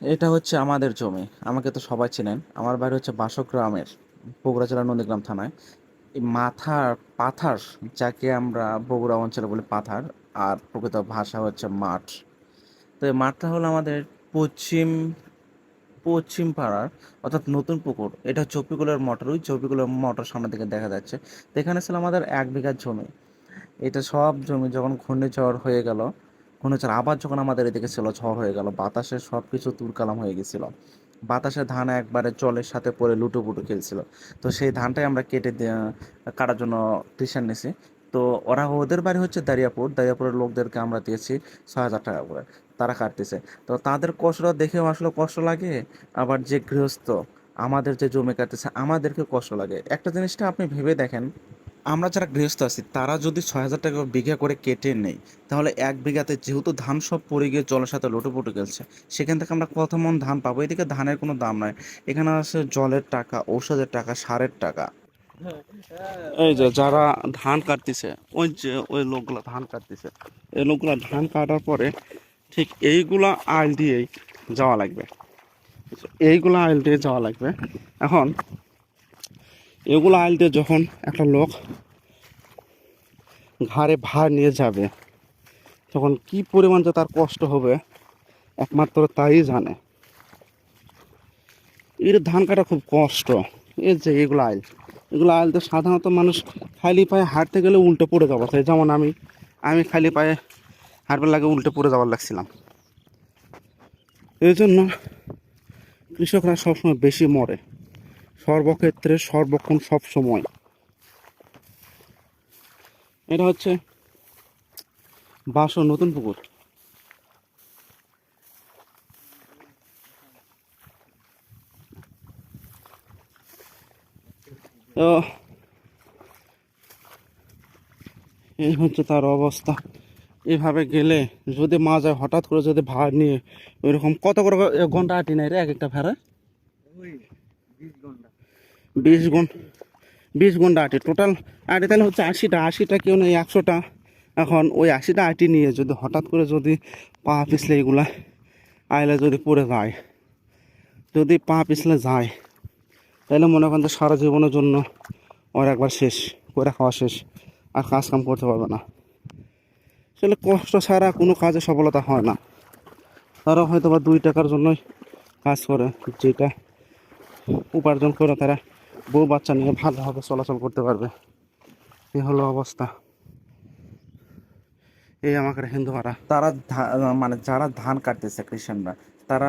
এটা হচ্ছে আমাদের জমি। আমাকে তো সবাই চেনেন। আমার বাড়ি হচ্ছে বাসক গ্রামের বগুড়া জেলার নন্দীগ্রাম থানায়। এই মাথার পাথার, যাকে আমরা বগুড়া অঞ্চলে বলি পাথার, আর প্রকৃত ভাষা হচ্ছে মাঠ। তো এই মাঠটা হলো আমাদের পশ্চিম পশ্চিম পাড়ার, অর্থাৎ নতুন পুকুর। এটা চপিকুলের মোটর ওই চপিকুলের মোটর সামনে থেকে দেখা যাচ্ছে। তো এখানে ছিল আমাদের এক বিঘা জমি। এটা সব জমি যখন ঘূর্ণিঝড় হয়ে গেল ঘূর্ণিঝড় আবার যখন আমাদের এদিকে ছিল ঝড় হয়ে গেল, বাতাসে সব কিছু তুরকালাম হয়ে গেছিল। বাতাসে ধান একবারে জলের সাথে পড়ে লুটোপুটো খেলছিল। তো সেই ধানটাই আমরা কেটে কাটার জন্য টিউশন নিছি। তো ওরা ওদের বাড়ি হচ্ছে দারিয়াপুর। দারিয়াপুরের লোকদেরকে আমরা দিয়েছি ছয় হাজার টাকা করে। তারা কাটতেছে। তো তাদের কষ্টটা দেখেও আসলে কষ্ট লাগে। আবার যে গৃহস্থ আমাদের যে জমি কাটতেছে, আমাদেরকে কষ্ট লাগে। একটা জিনিসটা আপনি ভেবে দেখেন আমরা যারা গৃহস্থ আছি, তারা যদি ছয় হাজার টাকা বিঘা করে কেটে নেই, তাহলে এক বিঘাতে যেহেতু ধান সব পড়ে গিয়ে জলের সাথে লোটোপুটো গেছে সেখান থেকে আমরা কত মন ধান পাবো। এদিকে ধানের কোনো দাম নাই। এখানে আছে জলের টাকা, ঔষধের টাকা, সারের টাকা। এই যে যারা ধান কাটতেছে, ওই যে ওই লোকগুলা ধান কাটতেছে, এই লোকগুলা ধান কাটার পরে ঠিক এইগুলা আইল দিয়েই যাওয়া লাগবে। এইগুলা আইল দিয়ে যাওয়া লাগবে। এখন এগুলো দিয়ে যখন একটা লোক ঘাড়ে ভার নিয়ে যাবে, তখন কি পরিমাণ যে তার কষ্ট হবে, একমাত্র তাই জানে। এর ধান কাটা খুব কষ্ট। এই যে এগুলো আইল। এগুলো আইল তো সাধারণত মানুষ খালি পায়ে হাঁটতে গেলে উল্টে পড়ে যাওয়া যায় যেমন আমি আমি খালি পায়ে হাঁটবার লাগে উল্টে পড়ে যাওয়ার লাগছিলাম। এই জন্য কৃষকরা সবসময় বেশি মরে। সর্বক্ষেত্রে সর্বক্ষণ সব সময়। এটা হচ্ছে বাসো নতুন পুকুর। তো, এই হচ্ছে তার অবস্থা। এভাবে গেলে যদি মাঝে হঠাৎ করে যদি ভাড় নিয়ে ওইরকম কত করে ঘণ্টা আটি নেয় রে এক একটা ভাড়া বিশ গুণ, বিশ ঘণ্টা আটি। টোটাল আটি তাহলে হচ্ছে আশিটা আশিটা কেউ নেই, একশোটা। এখন ওই আশিটা আটি নিয়ে যদি হঠাৎ করে যদি পা পিছলে এগুলা, আইলে যদি পড়ে যায়, যদি পা পিছলে যায়, তাহলে মনে করেন যে সারা জীবনের জন্য ওর একবার শেষ, করে খাওয়া শেষ, আর কাজ কাম করতে পারবে না। আসলে কষ্ট ছাড়া কোনো কাজে সফলতা হয় না। তারা হয়তো বা দুই টাকার জন্যই কাজ করে, যেটা উপার্জন করে তারা বউ বাচ্চা নিয়ে ভালোভাবে চলাচল করতে পারবে। এ হলো অবস্থা। এই আমাকে হিন্দু তারা মানে যারা ধান কাটতেছে কৃষকরা, তারা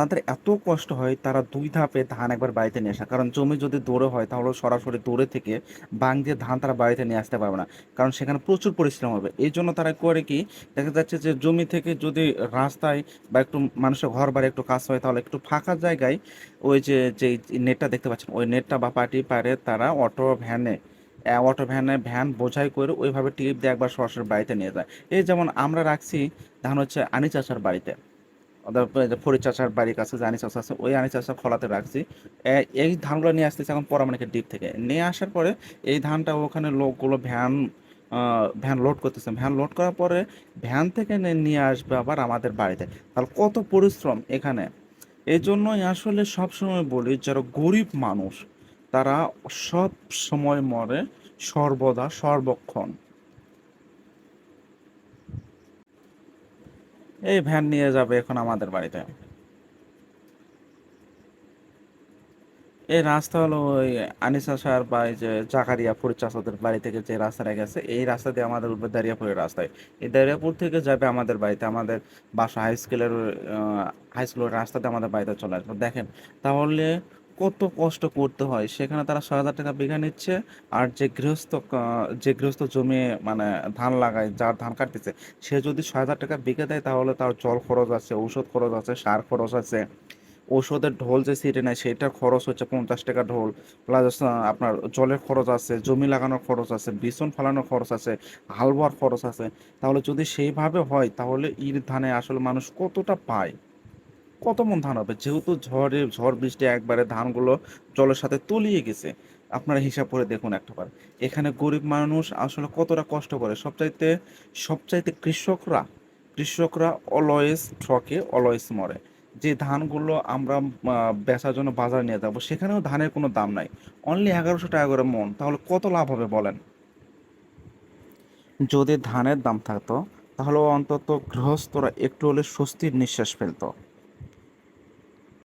তাদের এত কষ্ট হয়, তারা দুই ধাপে ধান একবার বাড়িতে নিয়ে আসে। কারণ জমি যদি দৌড়ে হয়, তাহলে সরাসরি দৌড়ে থেকে বাং দিয়ে ধান তারা বাড়িতে নিয়ে আসতে পারবে না। কারণ সেখানে প্রচুর পরিশ্রম হবে। এই জন্য তারা করে কি, দেখা যাচ্ছে যে জমি থেকে যদি রাস্তায় বা একটু মানুষের ঘর বাড়ি একটু কাজ হয়, তাহলে একটু ফাঁকা জায়গায় ওই যে যে নেটটা দেখতে পাচ্ছেন, ওই নেটটা বা পাটি পারে তারা অটো ভ্যানে অটো ভ্যানে ভ্যান বোঝাই করে ওইভাবে টিপ দিয়ে একবার সরাসরি বাড়িতে নিয়ে যায়। এই যেমন আমরা রাখছি ধান হচ্ছে আনি চাচার বাড়িতে। ওদের যে ফরি চাচার বাড়ির কাছে যে আনি চাচা আছে, ওই আনি চাচা খোলাতে রাখছি। এই ধানগুলো নিয়ে আসতেছে এখন পরামানিকের ডিপ থেকে। নিয়ে আসার পরে এই ধানটা ওখানে লোকগুলো ভ্যান ভ্যান লোড করতেছে। ভ্যান লোড করার পরে ভ্যান থেকে নিয়ে আসবে আবার আমাদের বাড়িতে। তাহলে কত পরিশ্রম এখানে? এই জন্যই আসলে সবসময় বলি, যারা গরিব মানুষ, তারা সব সময় মরে সর্বদা সর্বক্ষণ। এই ভ্যান নিয়ে যাবে এখন আমাদের বাড়িতে। এই রাস্তা হলো ওই আনিসা স্যার বা এই যে জাকারিয়া ফরিদ চাচাদের বাড়ি থেকে যে রাস্তাটা গেছে, এই রাস্তা দিয়ে আমাদের উঠবে দারিয়াপুরের রাস্তায়। এই দারিয়াপুর থেকে যাবে আমাদের বাড়িতে, আমাদের বাসা হাই স্কুলের হাই স্কুলের রাস্তাতে আমাদের বাড়িতে চলে আসবে। দেখেন, তাহলে কত কষ্ট করতে হয়। সেখানে তারা ছয় হাজার টাকা বিঘা নিচ্ছে আর যে গৃহস্থ যে গৃহস্থ জমি মানে ধান লাগায়, যার ধান কাটতেছে, সে যদি ছয় হাজার টাকা বিঘা দেয়, তাহলে তার জল খরচ আছে, ঔষধ খরচ আছে, সার খরচ আছে। ওষুধের ঢোল যে সিটে নেয় সেটার খরচ হচ্ছে পঞ্চাশ টাকা ঢোল প্লাস আপনার জলের খরচ আছে, জমি লাগানোর খরচ আছে বিছন ফেলানোর খরচ আছে, হাল বোয়ার খরচ আছে। তাহলে যদি সেইভাবে হয়, তাহলে ইর ধানে আসলে মানুষ কতটা পায়? কত মন ধান হবে? যেহেতু ঝড়ে, ঝড় বৃষ্টি একবারে ধানগুলো জলের সাথে তলিয়ে গেছে। আপনারা হিসাব করে দেখুন একটাবার এখানে গরিব মানুষ আসলে কতটা কষ্ট করে? সবচাইতে সবচাইতে কৃষকরা কৃষকরা অলওয়েজ ঠকে, অলওয়েজ মরে। যে ধানগুলো আমরা বেচার জন্য বাজারে নিয়ে যাব, সেখানেও ধানের কোনো দাম নাই। অনলি এগারোশো টাকা করে মন। তাহলে কত লাভ হবে বলেন? যদি ধানের দাম থাকতো, তাহলে অন্তত গৃহস্থরা একটু হলে স্বস্তির নিঃশ্বাস ফেলতো।